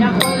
राजा कोल्हापूरचा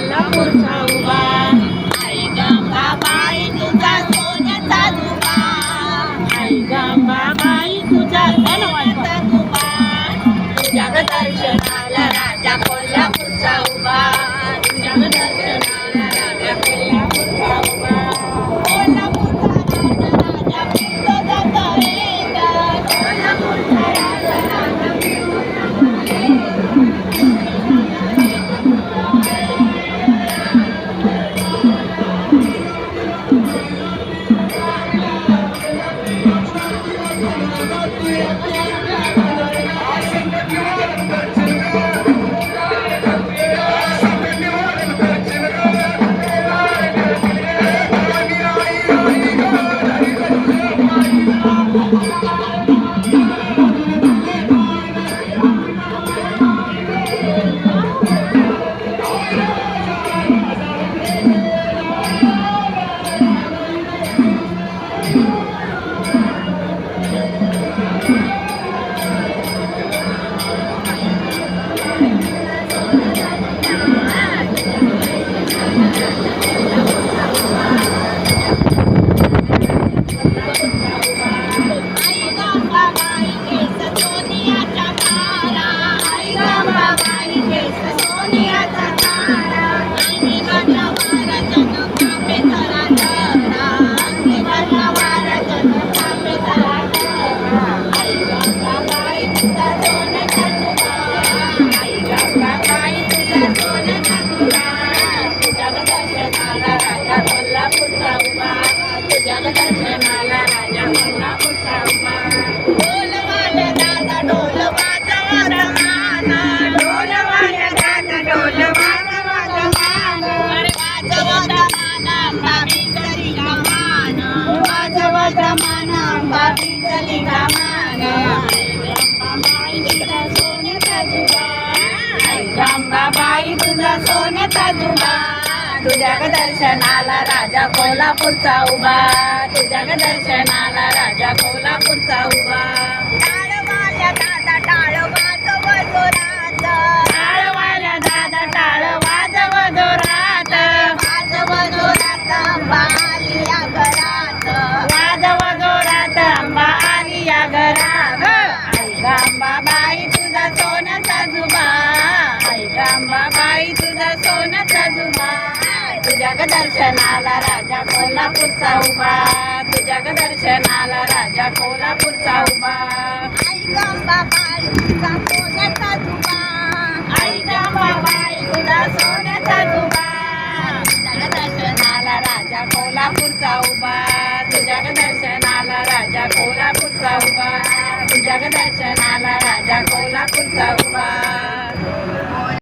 गंगाबाई तुझा सोन्याचा जुबा तुझ्या दर्शनाला राजा कोल्हापूरचा उभा. तुझ्या दर्शनाला राजा कोल्हापूरचा उभा. टाळवाल्या दादा टाळ वाजव जोरात टाळवाल्या दादा टाळ वाजव जोरात वाजव जोरात अंबा आली या घरात. वाजव जोरात अंबा आली या घरात. आई तुझा सोन्याचा जुबा. आई गांबाबाई तुझा सोन्याचा जुबा. तुझ्या दर्शनाला राजा कोल्हापूरचा उभा. तुझ्या दर्शनाला राजा कोल्हापूरचा उभा. आई गांबाबाई तुझा सोन्याचा जुबा. आई गांबाबाई तुझा सोन्याचा तुझ्या दर्शनाला राजा कोल्हापूरचा उभा. तुझ्या दर्शनाला राजा कोल्हापूरचा उभा